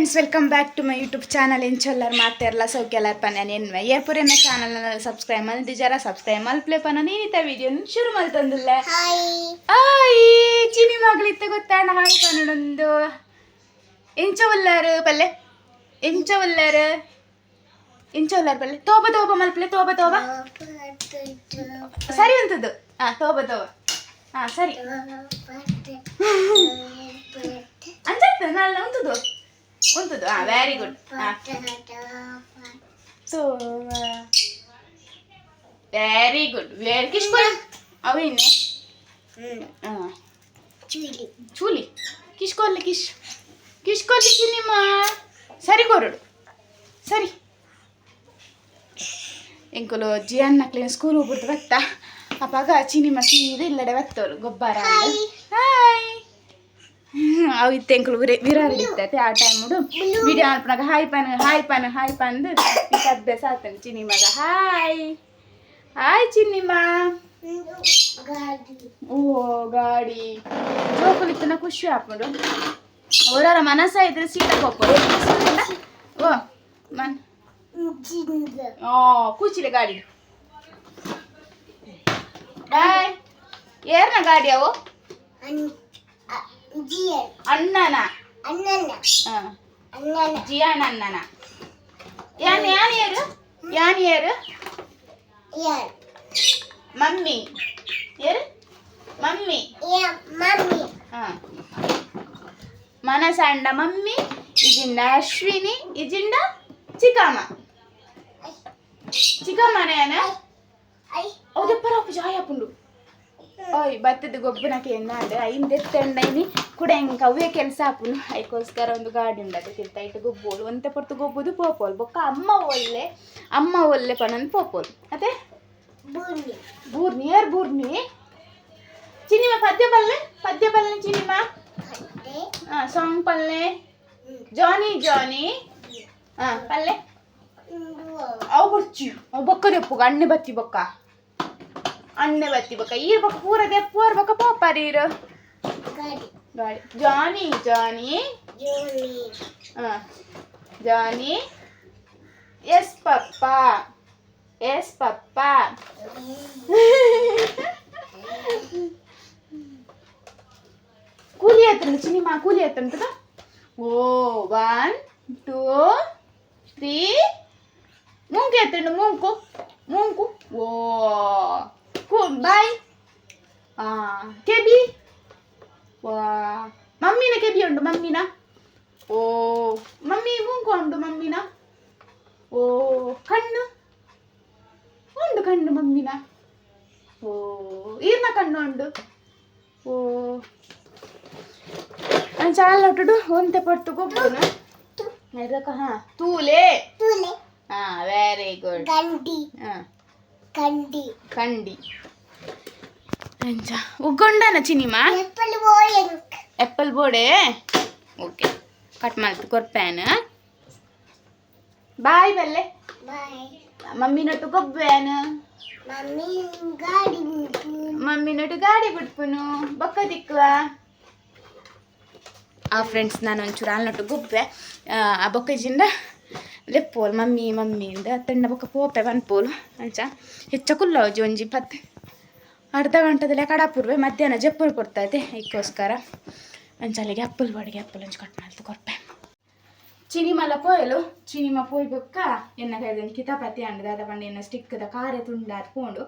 Friends welcome back to my YouTube channel ಎಂಚೊಲ್ಲರ್ ಮಾತೆರ್ಲ ಸೌಖ್ಯ ಪನ್ಯಾನ ಎನ್ವೆ ಏರ್ಪುರಿನ channel subscribe ಮಾಡಿ ಜರ ಸಬ್ಸ್ಕ್ರೈಬ್ ಮಲ್ಪ್ಲೆ ಪನ ನೀನಿತ ವಿಡಿಯೋ ಶುರು ಮಲ್ತಂದಿಲ್ಲ ಹಾಯ್ ಚಿನಿ ಮಗಳಿತ್ತ ಗೊತ್ತಾ ಹಾಯ್ ಪನ್ನೊಂದು ಎಂಚ ಉಲ್ಲರ್ ಪಲ್ಲೆ ಎಂಚ ಉಲ್ಲಾರು ಎಂಚ ಉಲ್ಲರ್ ಪಲ್ಲೆ ತೋಬ ತೋಬ ಮಲ್ಪ್ಲೆ ತೋಬ ತೋಬ ಸರಿ ಅಂತದ್ದು ಹಾ ತೋಬ ತೋಬ ಹಾ ಸರಿ ಅಂಜತ್ತ ನಾಳೆ ಉಂತದು ಉಂತದು ಹಾ ವೆರಿ ಗುಡ್ ಹಾ ಸೊ ವೆರಿ ಗುಡ್ ವೆರಿ ಕಿಶ್ಕೊಳ ಅವು ಇನ್ನೆ. ಹಾಂ ಚೂಲಿ. ಕಿಶ್ಕೊಲ್ಲಿ ಕಿಶ್. ಕಿಶ್ಕೊಲ್ಲಿ ಚಿನ್ನಿಮ್ಮ ಸರಿ ಕೊರಡು. ಸರಿ. ಎಂಕುಲು ಜಿಯನ್ನ ಕ್ಲೀನ್ ಸ್ಕೂಲ್ ಹೋಗ್ಬಿಡ್ತು ಬತ್ತ ಅಪ್ಪಾಗ ಚಿನಿಮ ಸೀದ ಇಲ್ಲಡೆ ಬತ್ತೋರು ಗೊಬ್ಬರ ಅವು ಇತ್ತು ಎಂಕುಲು ವಿರ ವಿರಾರ ಇರ್ತೈತೆ ಆ ಟೈಮುಡು ವಿಡಿಯೋ ಅಲ್ಪನಾಗ ಹಾಯ್ ಪನ್ ಹಾಯ್ ಪನ್ ಹಾಯ್ ಪಂದು ಈಗ ಅಭ್ಯಾಸ ಆಗ್ತಾನೆ ಚಿನಿಮಗ ಹಾಯ್. ಹಾಯ್ ಚಿನ್ನಿಮ್ಮ ಓ ಗಾಡಿ. ಜೋಕುಲಿತ್ತನ ಖುಷಿ ಹಾಕೊಂಡು ಅವರವರ ಮನಸ್ಸ ಇದ್ರೆ ಸೀಟ ಹೋಗ್ಬೋದು ಓ ಮನ್. ಓ ಕೂಚಿಲೆ ಗಾಡಿ. ಹಾಯ್. ಏರ್ನ ಗಾಡಿ ಅವು? ಅಣ್ಣನ ಹಾಂ ಜಿಯಾನ್ ಅಣ್ಣನ ಯಾನ್ ಯಾನ್ ಏರು ಯಾನ್ ಏರು ಮಮ್ಮಿ ಏರು ಮಮ್ಮಿ ಹಾಂ మనసండ మమ్మీ ఇజిండ అశ్విని ఇజిండ చికామ చికామనేనా ఓ దెప్పరాపు జాయపుండు ಓಯ್ ಭತ್ತದ ಗೊಬ್ಬರಕ್ಕೆ ಎನ್ನಾಡು ಐನ್ ಎತ್ತಂಡೈನಿ ಕೂಡ ಹೆಂಗೆ ಅವೇ ಕೆಲಸ ಆಪುನು ಅದಕ್ಕೋಸ್ಕರ ಒಂದು ಗಾಡಿ ಉಂಡ ಅದಕ್ಕಿಂತ ಇಟ್ಟು ಗೊಬ್ಬೋಲು ಒಂತೆ ಪೊರ್ತು ಗೊಬ್ಬುದು ಪೋಪೋಲು. ಬೊಕ್ಕ ಅಮ್ಮ ಒಳ್ಳೆ ಅಮ್ಮ ಒಳ್ಳೆ ಪನನ್ ಪೋಪೋಲು. ಅದೇ ಬೂರ್ನಿ ಬೂರ್ನಿ ಯಾರು ಬೂರ್ನಿ ಚಿನಿಮ ಪದ್ಯ ಪಲ್ಲೆ? ಪದ್ಯ ಬಲ್ಲೆ ಚಿನಿಮ ಸಾಂಗ್ ಪಲ್ಲೆ. Johnny Johnny. ಹಾಂ ಪಲ್ಲೆ. ಅವು ಬರ್ಚಿ. ಅವು ಬೊಕ್ಕ ದೆಪ್ಪುಗ ಅಣ್ಣೆ ಬತ್ತಿ ಬೊಕ್ಕ. ಅಣ್ಣೆ ಬತ್ತಿ ಬೊಕ್ಕ ಈರ್ ಬೊಕ್ಕ ಪೂರ ದೆಪ್ಪು ಅವ್ರ ಬೊಕ್ಕ ಪಾಪಾರಿ ಇರು ಗಾಡಿ. Johnny Johnny. ಹಾಂ Johnny. Yes papa. Yes papa. ಕೂಲಿ ಆಯ್ತಂತ ಚಿನಿಮಾ ಕೂಲಿ ಆಯ್ತಂತ ಓ ಒನ್ ಟೂ ತ್ರೀ ಮೂಂಕು ಎತ್ತಂಡು ಮೂಂಕು ಮೂಂಕು ಓ. ಕೂ ಬಾಯ್ ಕೆಬಿ ವಾ ಮಮ್ಮಿನ ಕೆಬಿ ಉಂಟು ಮಮ್ಮಿನ ಓ ಮಮ್ಮಿ ಮುಂಕು ಉಂಟು ಮಮ್ಮಿನ ಓ ಕಣ್ಣು ಉಂಡು ಕಣ್ಣು ಮಮ್ಮಿನ ಓ ಈರ್ನ ಕಣ್ಣು ಉಂಡು ಓ ನಾನು ಚಾಲ ಹೊಟ್ಟುಡು ಒಂತೆ ಪಟ್ಟು ಗೊಬ್ಬನ ಇದಕ್ಕ ಹಾ ತೂಲೆ ಹಾ ವೆರಿ ಗುಡ್ ಹಾ ಕಂಡಿ. ಕಂಡಿ. ಅಂಚ ಉಗ್ಗೊಂಡನ ಚಿನಿಮ? ಎಪ್ಪಲ್ ಬೋಡೆ ಓಕೆ ಕಟ್ ಮಾಡ್ತು ಕೊರ್ಪ್ಯಾನ ಬಾಯ್ ಬಲ್ಲೆ ಮಮ್ಮಿ ನೊಟ್ಟು ಕೊಬ್ಬ್ಯಾನ ಮಮ್ಮಿ ಗಾಡಿ ಬಿಟ್ಪುನು ಬೊಕ್ಕ ದಿಕ್ಕುವ ಆ ಫ್ರೆಂಡ್ಸ್ ನಾನು ಒಂಚೂರು ಹಾಲ್ನೊಟ್ಟು ಗುಬ್ಬೆ ಆ ಬೊಕ್ಕಜಿಂದ ಲೆಪ್ಪೋಲ್ ಮಮ್ಮಿ ಮಮ್ಮಿ ಇಂದ ಅತ್ತಂಡ ಬೊಕ್ಕ ಪೋಪೆ ಬನ್ಪೋಲು ಅಂಚ ಹೆಚ್ಚ ಕುಲ್ಲವಜಿ ಒಂಜಿ ಪತ್ತೆ ಅರ್ಧ ಗಂಟೆದಲ್ಲೇ ಕಡಾಪುರ್ವೆ ಮಧ್ಯಾಹ್ನ ಜಪ್ಪುರು ಕೊಡ್ತೈತೆ ಇಕ್ಕೋಸ್ಕರ ಅಂಚಲ್ಲಿಗೆ ಅಪ್ಪಲ್ ಬಾಡಿಗೆ ಅಪ್ಪಲ್ ಒಂಜಿ ಕಟ್ ಮಾಡ್ತು ಕೊರ್ಪೆ ಚಿನಿಮಲ ಪೋಯಲು ಚಿನಿಮ ಪೋಯ್ ಬೊಕ್ಕ ಎನ್ನ ಕೈದಲ್ಲಿ ಕಿತಾಪತಿ ಅಂಡ್ ದಾದ ಪಂಡ ಎನ್ನ ಸ್ಟಿಕ್ದ ಕಾರೆ ತುಂಡ ಪೋಂಡು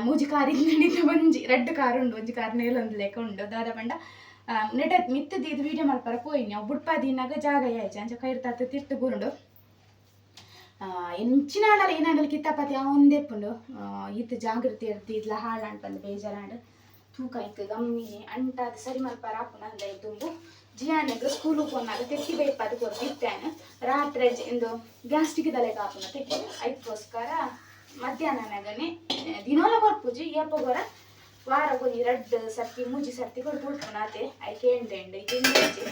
ಮೂಜಿ ಕಾರಿಂದ ನಡೀತ ಒಂಜಿ ರೆಡ್ ಕಾರ್ ಉಂಡು ಒಂಜಿ ಕಾರ್ ನೇಲೊಂದು ಉಂಡು ದಾದ ಪಂಡ ನೆಟ ಮಿತ್ತದ ಇದು ವಿಡಿಯೋ ಮಲ್ಪರ ಪೋಯಿನಿ ಅವು ಬುಡ್ಪಾದಿನಾಗ ಜಾಗ ಯಾಯ್ಚ ಅಂಚ ಕೈರ್ ತಾತ ತಿರ್ತು ಎಂಚಿನ ಆಡಲ್ಲ ಏನಾಡಲ್ಲ ಕಿತ್ತಾಪತಿ ಅವಂದೇ ಪುಂಡು. ಈತ ಜಾಗೃತಿ ಇರ್ತಿ ಇದ್ಲ ಹಾಳಾಂಡ್ ಬಂದು ಬೇಜಾರಾಂಡ್ ತೂಕ ಇತ್ತು, ಗಮ್ಮಿ, ಅಂಟಾದ ಸರಿ ಮಲ್ಪರ ಅಂದ ತುಂಬು ಜಿಯಾನೆಗ್ ಸ್ಕೂಲು ಪೋನಾಗ ತೆಕ್ಕಿ ಬೇಪ ಅದು ಕೊರ್ತಿತ್ತೇನೆ ರಾತ್ರಿ ಇಂದು ಗ್ಯಾಸ್ಟಿಕ್ ದಲೆ ಕಾಪುನ ತೆಕ್ಕಿ ಅದಕ್ಕೋಸ್ಕರ ಮಧ್ಯಾಹ್ನನಾಗನೆ ದಿನೋಲ ಕೊರ್ಪುಜಿ ಏಪ ವಾರ ಕೊಂಜಿ ರಡ್ಡ್ ಸರ್ತಿ, ಮೂಜಿ ಸರ್ತಿ ಕೊಟ್ಟು ಅದೇ ಐಕೆ ಎಂಡ್ ಎಂಡ್ ಅಂಚ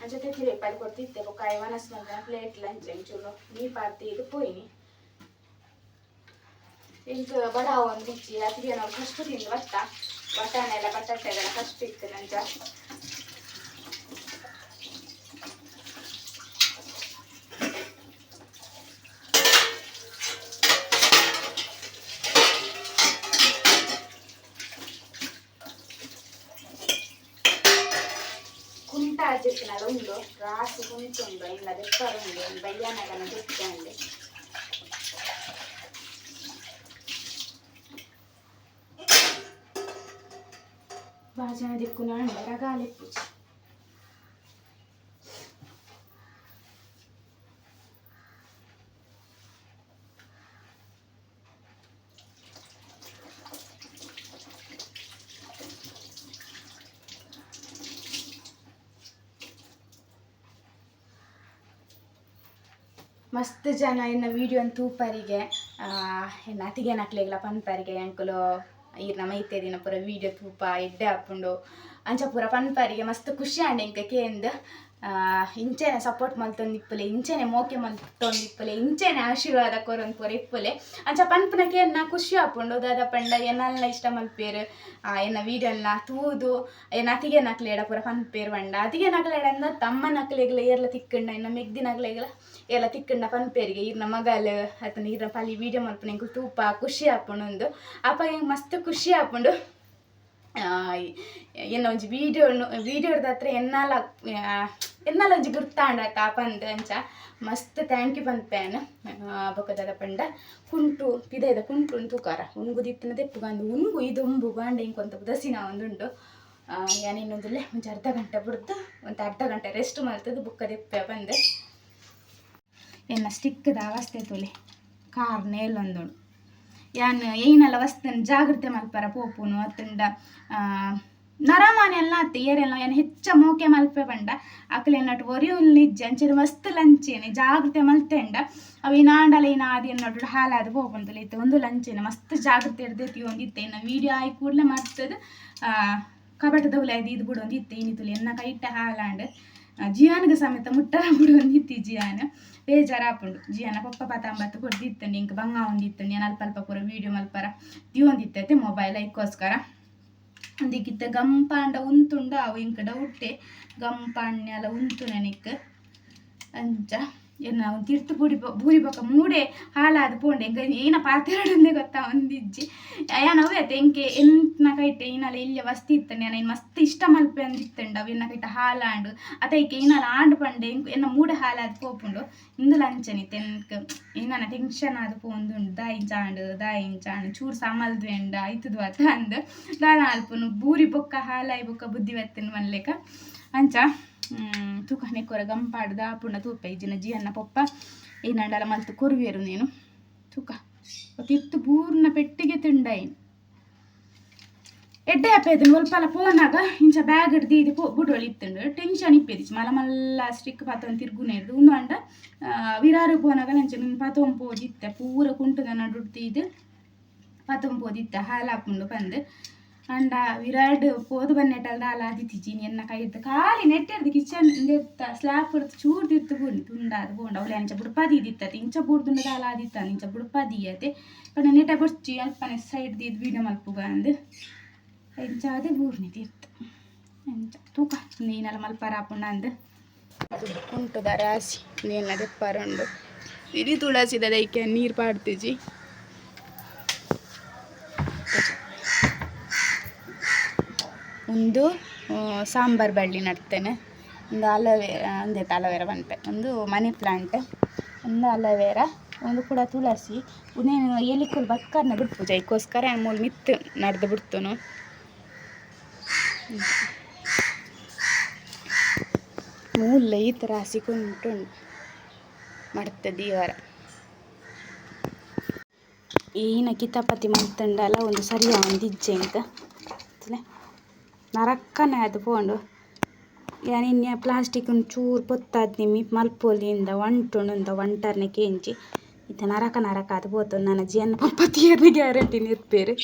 ತೆಕ್ಕಿ ಬೇಪ ಅದು ಕೊರ್ತಿತ್ತೆ ಬೊಕ್ಕ ಐವನಸ್ ಮಂದ ಪ್ಲೇಟ್ ಲಂಚ್ ಎಂಚೂರು ನೀ ಪಾರ್ತಿ ಇದು ಪೋಯಿನಿ ಇಂಕ ಬಡ ಒಂದು ಬಿಚ್ಚಿ ಅದಕ್ಕೆ ನಾವು ಕಷ್ಟ ತಿಂದು ಬತ್ತ ಬಟಾಣೆ ಎಲ್ಲ ಬಟಾಟೆ ಎಲ್ಲ ಕಷ್ಟ ಇತ್ತು ನಂಚ చెప్పినది ఉండు రాసుకుంటుండు ఇలా తెస్తారుండు బయ్యానగన చెప్తాండి బాగా దిక్కున్నాడు రగాలు ఎప్పించి ಮಸ್ತ್ ಜನ ಇನ್ನ ಅಂತ ತೂಪರಿಗೆ ಇನ್ನು ಅತಿಗೆ ನಕ್ಲೆಗ್ಲ ಪನ್ಪರಿಗೆ ಅಂಕುಲು ನಮ್ಮ ಮೈತೆ ದಿನ ಪೂರ ವಿಡಿಯೋ ತೂಪ, ಎಡ್ಡೆ ಹಾಕೊಂಡು ಅಂಚ ಪೂರ ಪನ್ಪರಿಗೆ ಮಸ್ತ್ ಖುಷಿ ಆಂಡೆ ಇಂಕ ಕೇಂದ್ ಇಂಚೆನೆ ಸಪೋರ್ಟ್ ಮಲ್ತೊಂದಿಪ್ಪಲೆ ಇಂಚೆನೆ ಮೋಕೆ ಮಲ್ತೊಂದಿಪ್ಪಲೆ ಇಂಚೆನೆ ಆಶೀರ್ವಾದ ಕೊರೊಂದು ಪೂರ ಇಪ್ಪಲೆ. ಅಂಚ ಪನ್ಪುನ ನಾ ಖುಷಿ ಹಾಕೊಂಡು ದಾದ ಪಂಡ ಏನಲ್ಲ ಇಷ್ಟ ಮಲ್ಪೇರು ಎನ್ನ ವಿಡಿಯೋನ ತೂದು, ಎನ್ನ ಅತಿಗೆ ನಕ್ಲೇಡ ಪೂರ ಪನ್ಪೇರು ಬಂಡ ಅತಿಗೆ ನಕ್ಲೇಡ ಅಂದ ತಮ್ಮ ನಕ್ಲೆಗ್ಲ ಏರ್ಲ ತಿಕ್ಕಂಡ, ಇನ್ನ ಮೆಗ್ದಿ ನಕ್ಲೆಗ್ಲ ಎಲ್ಲ ತಿಕ್ಕಂಡ ಪನ್ಪೇರಿಗೆ, ಇರ್ನ ಮಗಲ್ ಆತನ ಇರ್ನ ಪಾಲಿ ವಿಡಿಯೋ ಮಲ್ಪನ ಇಂಕು ತೂಪ ಖುಷಿ ಆಪುಂಡು ಅಪ್ಪ ಮಸ್ತ್ ಖುಷಿ ಆಪುಂಡು. ಎನ್ನ ಒಂಜಿ ವೀಡಿಯೋ ವೀಡಿಯೋದ ಹತ್ರ ಎನ್ನಾಲ ಎನ್ನಾಲ ಒಂಜಿ ಗುರ್ತಾಂಡ ತಾಪಂದ್ ಅಂಚ. ಮಸ್ತ್ ಥ್ಯಾಂಕ್ ಯು ಪನ್ಪೇನ್. ಬೊಕದ ಪಂಡ. ಕುಂಟು ಪಿದೈದ ಕುಂಟು ತೂಕಾರ ಉನ್ಗು ದಿತ್ತಿನ ತೆಪ್ಪುಗಂದು ಉನ್ಗು ಇದು ಉಂಬು ಬಾಂಡ ಇಂಕೊಂತ ದಸಿನ ಒಂದುಂಡು. ಯಾನ್ ಒಂದು ಅರ್ಧ ಗಂಟೆ ಬಿಡ್ದು, ಒಂದು ಅರ್ಧ ಗಂಟೆ ರೆಸ್ಟ್ ಮಾಡ್ತದ್ದು ಬುಕ್ಕ ದೆಪ್ಪೆ ಬಂದೆ ಎನ್ನ ಸ್ಟಿಕ್ದ ಅವಸ್ಥೆ ತೊಲೆ. ಕಾರ್ ನೇಲ್ ಒಂದೋಳು ಯಾನ್ ಏನಲ್ಲ ವಸ್ತನ್ ಜಾಗ್ರತೆ ಮಲ್ಪರ ಪೋಪುನು, ಅತ್ತಂಡ ನರಮಾನೆ ಎಲ್ಲ ಅತ್ತೆ ಏರೆಲ್ಲ ಏನು ಹೆಚ್ಚ ಮೋಕೆ ಮಲ್ಪೆ ಬಂಡ ಅಕ್ಲೆನ್ನಟ್ಟು ಒರಿಯುಲ್ ನಿಜ್ಜ ಅಂಚೆರು ಮಸ್ತ್ ಲಂಚೇನೆ, ಜಾಗ್ರತೆ ಮಲ್ತೆಂಡ. ಅವು ಈ ನಾಂಡಲ ಈ ನಾದಿ ಅನ್ನೋಡು ಹಾಲಾದ ಪೋಪುಂತಲೆ ಇತ್ತು ಒಂದು ಲಂಚೇನೆ, ಮಸ್ತ್ ಜಾಗ್ರತೆ ಹಿಡ್ದೈತಿ ಒಂದಿತ್ತೆ. ಇನ್ನು ವೀಡಿಯೋ ಆಯ್ ಕೂಡಲೇ ಮಾಡ್ತದ ಕಬಟದ ಉಲೆ ಅದು ಇದು ಬಿಡು ಒಂದಿತ್ತೆ. ಏನಿತ್ತು ಎನ್ನ ಕೈಟ್ಟ ಹಾಲಾಂಡ್. ಜಿಯಾನ್ಗೆ ಸಮೇತ ಮುಟ್ಟಲ ಬಿಡು ಜಿಯಾನ. ಜಿಯಾನ್ ಬೇಜಾರಾಪುಂಡು ಜಿಯಾನ ಪಪ್ಪ ಪತಾಂಬತ್ತು ಕೊಡ್ದಿತ್ತಂಡಿ ಇಂಕ ಬಂಗ ಒಂದಿತ್ತಂಡಿ ಏನು ಅಲ್ಪ ಅಲ್ಪ ಪೂರ ವೀಡಿಯೋ ಮಲ್ಪರ. ದಿವೊಂದಿತ್ತೈತೆ ಮೊಬೈಲ್ ಐಕೋಸ್ಕರ. ಒಂದಿಕ್ಕಿತ್ತ ಗಂಪಾಂಡ ಉಂತುಂಡ, ಅವು ಇಂಕ ಡೌಟೆ ಗಂಪಾಂಡ್ನೆಲ್ಲ ಉಂತು ನನಗೆ ಅಂಚ. ಎನ್ನ ಅವ್ನು ತಿರ್ತು ಬೂಡಿ ಬೂರಿ ಬೊಕ್ಕ ಮೂಡೆ ಹಾಲಾದ ಪೋಂಡೆ. ಏನ ಪಾತ್ರೆ ಗೊತ್ತಾ ಒಂದಿಜ್ಜಿ. ಯಾನವು ಅತ್ತೆ ಎಂಕೆ ಎಂತನ ಕೈಟೆ ಏನಲ್ಲ ಇಲ್ಲೇ ವಸ್ತಿ ಇತ್ತಂಡೆ. ನಾನು ಮಸ್ತ್ ಇಷ್ಟ ಮಲ್ಪೆ ಅಂದಿತ್ತಂಡ ಅವು ಎನ್ನ ಕೈಟ ಹಾಲಾಂಡು ಅತೈಕೆ ಏನಲ್ಲ ಆಂಡ್ ಪಂಡೆ ಎಂಕ್, ಎನ್ನ ಮೂಡೆ ಹಾಲಾದ ಪೋಪುಂಡು. ಇಂದು ಲಂಚನಿ ಎನ್ಕ್ ಏನನ ಟೆನ್ಷನ್ ಆದ ಪೋಂದುಂಡು. ದಾಯಿಂಚಾಂಡು ದಾಯಿಂಚಾಂಡು ಚೂರು ಸಮಲ್ದ್ವೆಂಡ ಐತದು ಅತ ಅಂದ್. ದಾನ ಅಲ್ಪನು ಬೂರಿ ಬೊಕ್ಕ ಹಾಲಾಯಿ ಬೊಕ್ಕ ಬುದ್ಧಿವತ್ತಿನ ಮನ್ಲೇಕ ಅಂಚ. ತೂಕ ನೆಕ್ಕೊರ ಗಂಪಾಡು ದಾಪುಂಡ ತೂಪ ಇಜ್ಜಿನ ಜಿಯನ್ನ ಪೊಪ್ಪ ಏನಂಡಲ ಮಲ್ತು ಕೊರುವೆರು ನೀನು ತೂಕ ತಿತ್ತು ಪೂರ್ಣ ಪೆಟ್ಟಿಗೆ ತಿಂಡಾಯಿನ್ ಎಡ್ಡೆ ಅಪ್ಪೇದು ಒಲ್ಪಲ ಪೋನಾಗ ಇಂಚ ಬ್ಯಾಗ್ ಹಿಡ್ದು ಇದು ಬುಡೊಳಿ ಇತ್ತಂಡು ಟೆನ್ಷನ್ ಇಪ್ಪೇದಿಚ್ಚು ಮಲ ಮಲ್ಲ ಸ್ಟಿಕ್ ಪಾತೊಂದು ತಿರ್ಗುನೆ ಹಿಡ್ದು ಉಂದು ಅಂಡ ವಿರಾರು ಪೋನಾಗ ನಂಚ ನಿನ್ನ ಪತೊಂಪೋದಿತ್ತೆ ಪೂರ ಕುಂಟದ ನಡುಡ್ತಿ ಇದು ಪತೊಂಪೋದಿತ್ತೆ ಹಾಲಾಪುಂಡು ಬಂದು ಅಂಡ ವಿರಾಡ್ ಪೋದು ಬನ್ನೆಟ್ಟಲ್ದ ದಾಲ ಆದಿತ್ತಿಜಿ ಎನ್ನ ಕೈದ್ದು ಖಾಲಿ ನೆಟ್ಟಿರ್ದು ಕಿಚನ್ ನೆತ್ತ ಸ್ಲ್ಯಾಪ್ ಇಡ್ದು ಚೂರು ತಿರ್ತು ಬೂನಿ ತುಂಡಾದ ಬೋಂಡ ಅವಳೆ ಅಂಚ ಬುಡ್ಪಾದಿ ಇದಿತ್ತತೆ ಇಂಚ ಬುಡ್ದುಂಡದ ದಾಲ ಆದಿತ್ತ ಇಂಚ ಬುಡ್ಪದಿ ಅತೆ ಪಂಡ ನೆಟ ಬೊರ್ಚಿ ಅಲ್ಪನೆ ಸೈಡ್ ದಿದ್ ವೀಡಿಯೋ ಮಲ್ಪುಗ ಅಂದು. ಇಂಚ ಅದೇ ಬೂರ್ನಿ ತಿರ್ತು. ಇಂಚ ತೂಕ ನೀನಲ್ಲ ಮಲ್ಪರ ಆಪುಂಡ ಅಂದು. ಉಂಟುದ ರಾಸಿ ನೀನ ದೆಪ್ಪರುಂಡು ಇಡೀ ತುಳಸಿದ ದೈಕೆ ನೀರು ಪಾಡ್ತಿಜಿ. ಒಂದು ಸಾಂಬಾರು ಬಳ್ಳಿ ನೆಡ್ತೇನೆ. ಒಂದು ಅಲೋವೆರಾ ಅಂದೆ ಅಲೋವೆರಾ ಬಂತೆ. ಒಂದು ಮನಿ ಪ್ಲಾಂಟ್ ಒಂದು ಅಲೋವೆರಾ, ಒಂದು ಕೂಡ ತುಳಸಿ. ಉನೇನು ಎಲಿಕುಲ್ ಬಕ್ಕರ್ನ ಬಿಡ್ಪು ಜೈಕೋಸ್ಕರ ಮೂಲ ಮಿತ್ತು ನಡೆದು ಬಿಡ್ತನು. ಮೂಲ ಈ ಥರ ಹಸಿಕೊಂಟು ಮಾಡ್ತದೆ ದೀವಾರ. ಈನ ಕಿತಾಪತಿ ಮಾಡ್ತಂಡಲ್ಲ, ಒಂದು ಸರಿಯ ಒಂದು ಇಜ್ಜೆ ಅಂತ ನರಕ್ಕನೆ ಆದ್ ಪೋಂಡು. ಯಾನ್ ಇನ್ನೆ ಪ್ಲಾಸ್ಟಿಕ್ ಚೂರು ಪೊತ್ತಾದ್ ನಿಮ್ಮಿ ಮಲ್ಪೊಲಿಂದ ಒಂಟುಂಡು ಒಂಟರ್ನೆ ಕೇಂಚಿ. ಇತ್ತ ನರಕ ನರಕ ಅದು ಪೋತು. ನನ್ನ ಜೀವನ ಪಪ್ಪತಿಯರ್ನ ಗ್ಯಾರಂಟಿ ನಿರ್ಪೇರು.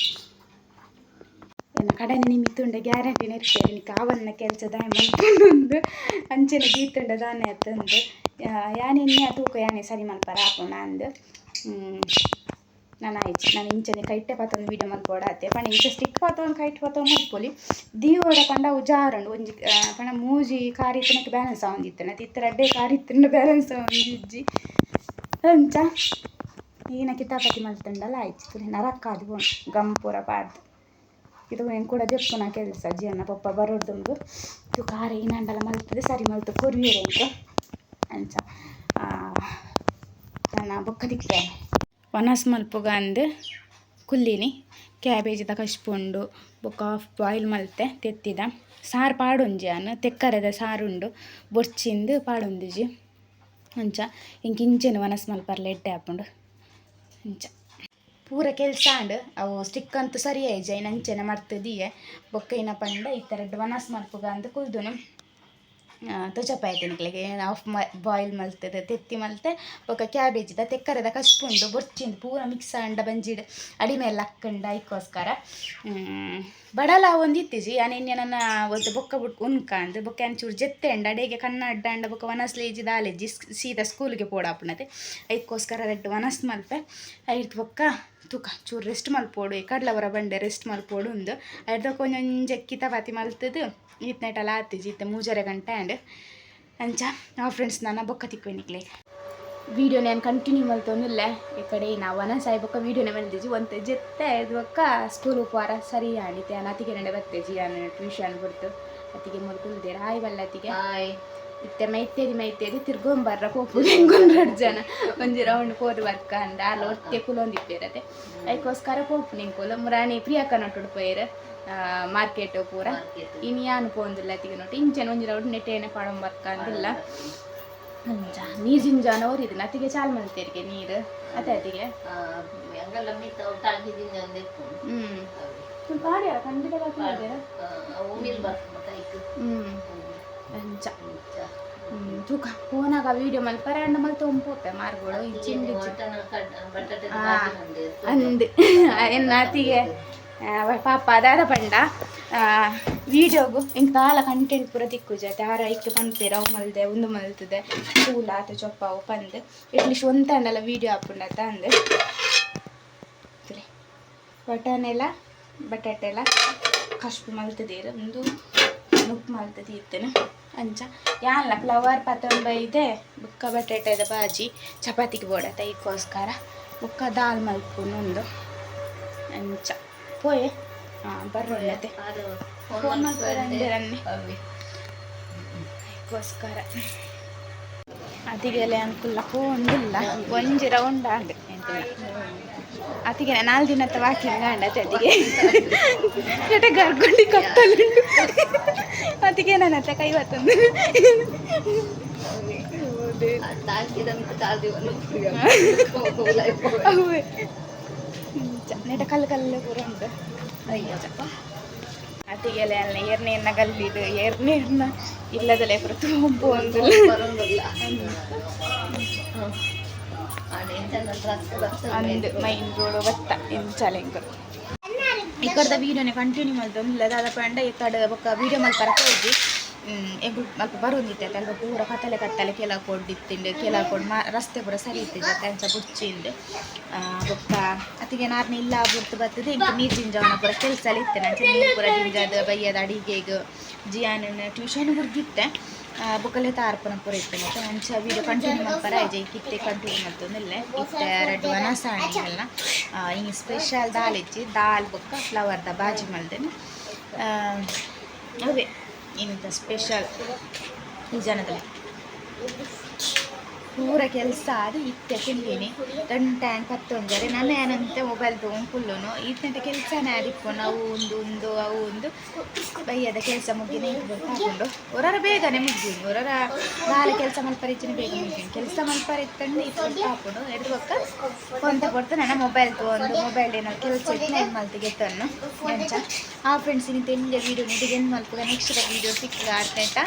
ಎನ್ನ ಕಡನೆ ನಿಮಿತ್ತುಂಡ ಗ್ಯಾರಂಟಿ ನಿರ್ಪೇರು. ನೀ ಕಾವಲ್ನ ಕೆಲಸ ದಾಯ ಮಲ್ಪೊಂಡು ಅಂಚೆನ ಗೀತುಂಡ ದಾನೆ ಅತ್ತಂದು. ಯಾನ್ ಇನ್ನೆ ತೂಕ ಯಾನೆ ಸರಿ ಮಲ್ಪರ ಆಪುಂಡ ಅಂದು ನಾನು ಆಯ್ತು. ನಾನು ಇಂಚನೆ ಕೈಟ್ಟೆ ಪಾತೊಂದು ವೀಡಿಯೋ ಮಲ್ಪೋಡ ಅತ್ತೆ ಪಂಡ ಇಂಚ ಸ್ಟಿಕ್ ಪಾತೊಂದು ಕೈಟ್ ಪಾತೊಂದು ಮಲ್ಪೊಲಿ ದೀವೋಡ ಪಂಡ ಉಜಾರಂಡು ಒಂಜಿ ಪಂಡ ಮೂಜಿ ಕಾರಿತ್ತನಕ್ಕೆ ಬ್ಯಾಲೆನ್ಸ್ ಆವೊಂದಿತ್ತನ ತಿತ್ತ ರಡ್ಡೆ ಕಾರಿ ಇತ್ತಿನ ಬ್ಯಾಲೆನ್ಸ್ ಆವೊಂದಿಜ್ಜಿ. ಅಂಚ ಈನ ಕಿತಾಪತಿ ಮಲ್ತಂಡಲ್ಲ, ಆಯ್ತು. ತುಲೆ ನರಕ ಅದು ಗಂಪುರ ಪಾಡ್ದು. ಇದು ಹೆಂಗೆ ಕೂಡ ದೆಪ್ಪನ ಕೆಲಸ, ಅಜ್ಜಿಯನ್ನ ಪಪ್ಪ ಬರೋಡ್ದುಂಡು ಇದು ಖಾರ ಏನಂಡಲ್ಲ ನಂಡಲ ಮಲ್ತದೆ, ಸರಿ ಮಲ್ತು ಕೊರಿಯರೆ ಅಂತ. ಅಂಚ ನಾನು ಬೊಕ್ಕ ತಿಕ್ತೇನೆ ವನಸ್ ಮಲ್ಪುಗ ಅಂದು ಕುಲ್ಲಿನಿ. ದ ಕಶ್ಪುಂಡು ಬೊಕ್ಕ ಹಾಫ್ ಬಾಯ್ಲ್ ಮಲ್ತೆ ತೆತ್ತಿದ. ಸಾರು ಪಾಡೊಂಜಿ ಅನ್ನ ತೆಕ್ಕರೆದ ಸಾರುಂಡು, ಬೊರ್ಚಿಂದು ಪಾಡೊಂದಿಜಿ. ಅಂಚ ಎಂಕ್ ಇಂಚಿನ ವನಸ್ ಮಲ್ಪರ್ಲ ಎಡ್ಡೆ ಹಾಕೊಂಡು ಅಂಚ. ಪೂರ ಕೆಲಸ ಆಂಡ್ ಅವು ಸ್ಟಿಕ್ ಅಂತೂ ಸರಿ ಆಯ್ಜ ಇನ್ನು ಅಂಚೆನೆ ಮರ್ತದಿಯೆ. ಬೊಕ್ಕ ಏನಪ್ಪ ಪಂಡ ಈ ಥರ ವನಸ್ ಮಲ್ಪುಗ ಅಂತ ಕುಲ್ದುನು. ತುಚಪಾಯ್ತಿನ್ಕ್ಲೆಗೆ ಮ ಬಾಯ್ಲ್ ಮಲ್ತದ, ತೆತ್ತಿ ಮಲ್ತೆ ಬೊಕ ಕ್ಯಾಬೇಜಿದ ತೆಕ್ಕರದ ಕಸ್ಪುಂಡು ಬೊರ್ಚಿಂದು ಪೂರ ಮಿಕ್ಸ್ ಅಂಡ ಬಂಜಿಡ್ ಅಡಿಮೇಲೆ ಹಾಕ್ಕಂಡ ಐಕೋಸ್ಕರ ಬಡಲ ಒಂದು ಇತ್ತಿಜಿ ಅನೆನ್ಯ ನನ್ನ ಒಂದು ಬೊಕ್ಕ ಬಿಟ್ಟು ಅಂದ್ರೆ ಬೊಕ್ಕ ಅಂಚೂರು ಜೆತ್ತೆ ಅಂಡ, ಅಡಿಗೆ ಕಣ್ಣ ಅಡ್ಡ ಅಂಡ, ಬೊಕ್ಕ ವನಸ್ಲೇಜಿ ದಾಲೆಜ್ಜಿ ಸೀದಾ ಸ್ಕೂಲ್ಗೆ ಪೋಡಾಪುನತೆ ಐಕೋಸ್ಕರ ರೆಡ್ ವನಸ್ ಮಲ್ಪೆ ಐಟ್ ಬೊಕ್ಕ ತೂಕ, ಚೂರು ರೆಸ್ಟ್ ಮಲ್ಪೋಡು ಕಡ್ಲವರ ಬಂಡೆ ರೆಸ್ಟ್ ಮಲ್ಪೋಡು ಉಂದು. ಐಡ್ದ ಕೊಂಚ ಜಕ್ಕಿ ತಪಾತಿ ಈತ್ ನೈಟಲ್ಲ ಆತಿಜಿ ಇತ್ತೆ ಮೂಜರೆ ಗಂಟೆ ಆ್ಯಂಡ್ ಅಂಚ, ನಾವು ಫ್ರೆಂಡ್ಸ್ ನನ್ನ ಬೊಕ್ಕ ತಿಕ್ಕೊನಿಕ್ಲೆ ವೀಡಿಯೋ ನಾನು ಕಂಟಿನ್ಯೂ ಮಲ್ತೊಂದಿಲ್ಲ ಈ ಕಡೆ ನಾ ವನ ಸಾಯಿ ಬೊಕ್ಕ ವೀಡಿಯೋನೇ ಬಂದಿಜ್ಜಿ ಒಂದು ಜೆತ್ತೆ ಇದು ಬೊಕ್ಕ ಸ್ಕೂಲ್ ಉಪಹಾರ ಸರಿ ಆಡಿತೆ ಅತಿಗೆ ನಡೆ ಬರ್ತೇಜಿ ನಾನು ಟ್ಯೂಷನ್ ಬಿಡ್ತು. ಅತಿಗೆ ಮುಲ್ಕುಲ್ದೇರ ಹಾಯ್ ಬಲ್ಲ ಅತಿಗೆ ಇತ್ತೆ ಮೈತೇರಿ ಮೈತೇರಿ ತಿರ್ಗೊಂಬರ್ರ ಕೋಪು ಹೆಂಗೊಂದು ಜನ. ಒಂಜಿ ರೌಂಡ್ ಪೋದು ಬರ್ಕ ಅಂದ. ಅಲ್ಲ ಒಟ್ಟೆ ಕುಲೊಂದಿಪ್ಪೇರತೆ ಅದಕ್ಕೋಸ್ಕರ ಕೋಪು ನಿಂಕುಲು ಮುರಾಣಿ ಪ್ರಿಯಾಕ ನೊಟ್ಟುಡು ಪೋಯ್ರು ಮಾರ್ಕೆಟ್ ಪೂರ. ಇನ್ನು ಯಾನು ಪೋಂದಿಲ್ಲ ಅತಿಗೆ ನೋಟ್ಟು ಇಂಚೆನ ಒಂಜಿ ರೌಂಡ್ ನೆಟ್ಟೇನೆ ಪಾಡೊಂದು ಬರ್ಕ ಅಂದಿಲ್ಲ ಅಂಚ ನೀರು ಜಿಂಜಾನ ಓರಿದಿನ ಅತಿಗೆ ಚಾಲ್ ಮಲ್ತೇರಿಗೆ ನೀರು. ಅತೆ ಅತಿಗೆ ಹ್ಞೂ ಪಾಡ್ಯಾರ? ಖಂಡಿತ ಹ್ಞೂ ಹ್ಞೂ ತೂಕ. ಫೋನಾಗ ವೀಡಿಯೋ ಮಲ್ಪರ ಅಂಡ ಮಲ್ತ ಒಂಪೋತೆ ಮಾರ್ಗಳು ಈ ಚಿಂಡಿ ಅಂದ್. ಪಾಪ ದಾದ ಪಂಡ. ವೀಡಿಯೋಗು ಇಂಕ ಕಾಲ ಕಂಟೆಂಟ್ ಪೂರ ತಿಕ್ಕುಜ ದಾರ ಇಟ್ಟು ಪನ್ಪೇರ ಅವು ಮಲ್ದೆ ಒಂದು ಮಲ್ತದೆ ಸ್ಕೂಲ್ ಆತ ಚೊಪ್ಪ ಅವು ಪಂದ್. ಇಟ್ಲಿಶ್ ಒಂತಂಡಲ ವೀಡಿಯೋ ಹಾಪುಂಡತ್ತ ಅಂದ್. ಬಟಾಣೆಲ್ಲ ಬಟಾಟೆ ಎಲ್ಲ ಕಶ್ಪು ಮಲ್ತದೇರು ಒಂದು ಮಲ್ತದೆ ಇತ್ತೇನೆ ಅಂಚ. ಯಾನ್ಲ ಫ್ಲವರ್ ಪತಂಬ ಇದೆ ಬುಕ್ಕ ಬಟಾಟೆದ ಬಾಜಿ ಚಪಾತಿಗೆ ಬೋಡತ್ತ ಇದಕ್ಕೋಸ್ಕರ ಬುಕ್ಕ ದಾಲ್ ಮಲ್ಪುನೊಂದು ಅಂಚ. ಪೋಯೆ. ಹಾಂ ಬರ್ರೊಳ್ಳತೆ ಫೋನ್ ಮಾಡ್ತಾರೆ ಅದಕ್ಕೋಸ್ಕರ ಅತಿಗೆಲೆ ಅನ್ಕುಲ್ಲ ಪೋವೊಂದುಲ್ಲ ಒಂಜಿ ರೌಂಡ್ ಆಂಡ್ ಅತಿಗೆ ನಾಲ್ಕು ದಿನ ವಾಕಿಂಗ್ ಆಂಡ್ ಅತಿಗೆ. ಎಟ ಗರ್ಗುಂಡಿ ಕತ್ತಲುಂಡು ಅತಿಗೆ ನನ್ನ ಹತ್ರ ಕೈ ಬತ್ತಂದು ನೆಟ ಕಲ್ಲು ಕಲ್ಲು ಪೂರ ಉಂಟು. ಅತಿಗೆಲೆ ಅಲ್ಲ, ಏರ್ನೇರ್ನ ಗಲ್ಲಿದು ಏರ್ನೇರ್ನ ಇಲ್ಲದಲ್ಲೇ ಪುರ ತುಂಬ ಅಂದು ಮೈನ್ ರೋಡ್ ಬತ್ತ ಎಂಚಲೆಂಗ್ ಇಕ್ಕಡ್ದ ವೀಡಿಯೋನೆ ಕಂಟಿನ್ಯೂ ಮಾಡ್ದು ಇಲ್ಲ ದಾದ ಪಂಡ ಈ ಕಡೆ ಬೊಕ್ಕ ವೀಡಿಯೋ ಮಲ್ಪರ ಹೋಗಿ ಎಂಕು ಮಲ್ಪ ಇತ್ತೆ ಅಲ್ಪ ಪೂರ ಕತ್ತಲೆ ಕತ್ತಲೆ ಕೆಲ ಕೊಡ್ದಿತ್ತಿಂಡು ಕೆಲ ಕೊಡ್ ರಸ್ತೆ ಪೂರ ಸರಿ ಇತ್ತಿದ್ದೆ ಅಂಚ ಬುಚ್ಚಿಂದು ಬೊಕ್ಕ ಅತಿಗೆ ನಾರ್ನ ಇಲ್ಲ ಬುರ್ತು ಬರ್ತದೆ. ಇಂಕ್ ನೀರು ಜಿಂಜವನ ಪೂರ ಕೆಲಸ ಇತ್ತೆ. ನಂಚ ನೀರು ಪೂರ ಜಿಂಜಾದ, ಬೈಯದ, ಅಡಿಗೆಗೆ ಜಿಯಾನ ಟ್ಯೂಷನ್ ಹುಡುಗಿತ್ತೆ ಬುಕ್ಕಲೆ ತಾರ್ಪನ ಪೂರ ಇತ್ತೆ. ಮತ್ತೆ ಅಂಚ ವೀಡಿಯೋ ಕಂಟಿನ್ಯೂ ಮಾಡ್ಪಾರ. ಐಜೆ ಕಿತ್ತೆ ಕಂಟಿನ್ಯೂ ಮಾಡ್ತೊಂದಿಲ್ಲ. ಇತ್ತೆ ಎರಡು ವನಸಾಣಿಗಳನ್ನ ಹಿಂಗೆ ಸ್ಪೆಷಲ್ ದಾಲ್ ಇಚ್ಚಿ, ದಾಲ್ ಬೊಕ್ಕ ಫ್ಲವರ್ದ ಬಾಜಿ ಮಲ್ದೇನೆ. ಅವೇ. ಇಂಥ ಸ್ಪೆಷಲ್ ಈ ಜನದಲ್ಲಿ ಪೂರ ಕೆಲಸ ಅದು ಇತ್ತೆ ತಿಂತೀನಿ. ಗಂಡ ಟ್ಯಾಂಕ್ ಹತ್ತೊಂದರೆ, ನಾನು ಏನಂತೆ ಮೊಬೈಲ್ ತೊಗೊಂಡು ಫುಲ್ಲುನು ಇತ್ತಂಟ ಕೆಲಸನೇ ಆದಿಪ್ಪು ಅವು ಒಂದು ಒಂದು ಅವು ಒಂದು ಬೈಯದ ಕೆಲಸ ಮುಗಿನೇ ಹಾಕೊಂಡು ಹೊರರ ಬೇಗನೆ ಮುಗ್ದೀನಿ ಹೊರರ ನಾಳೆ ಕೆಲಸ ಮಲ್ಪರಿಚಿನ ಬೇಗ ಮುಗ್ದೀನಿ. ಕೆಲಸ ಮಲ್ಪರಿತ್ತಂಡು ಇತ್ತು ಹಾಕೊಂಡು ಎಡ್ದು ಪಕ್ಕ ಫೋನ್ ತಗೊಡ್ತು, ನನ್ನ ಮೊಬೈಲ್ ತೊಗೊಂಡು ಮೊಬೈಲ್ ಏನೋ ಕೆಲಸ ಇತ್ತು, ನಾನು ಗೆತ್ತನ್ನು ತನ್ನು ಆ ಫ್ರೆಂಡ್ಸ್ ಇನ್ನಿತ್ತು ಎಂಜ ವೀಡಿಯೋ ನಿಮಗೆ ಏನು ಮಲ್ಪದ? ನೆಕ್ಸ್ಟ್ ವೀಡಿಯೋ ಸಿಕ್ಕ ಆರ್ಟೆಂಟ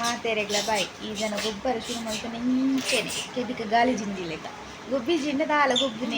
ಮಾತೆರೆಗ್ಲ ಬಾಯ್. ಈ ಜನ ಗೊಬ್ಬರ ಶುರು ಮಾಡ್ತಾ ನಿಂತೇನೆ. ಕೆದಿಕ ಗಾಳಿ ಜಿಂದಿಲ್ಲ ಗೊಬ್ಬಿ ಜಿಂಡ ದಾಲ ಗೊಬ್ಬಿನ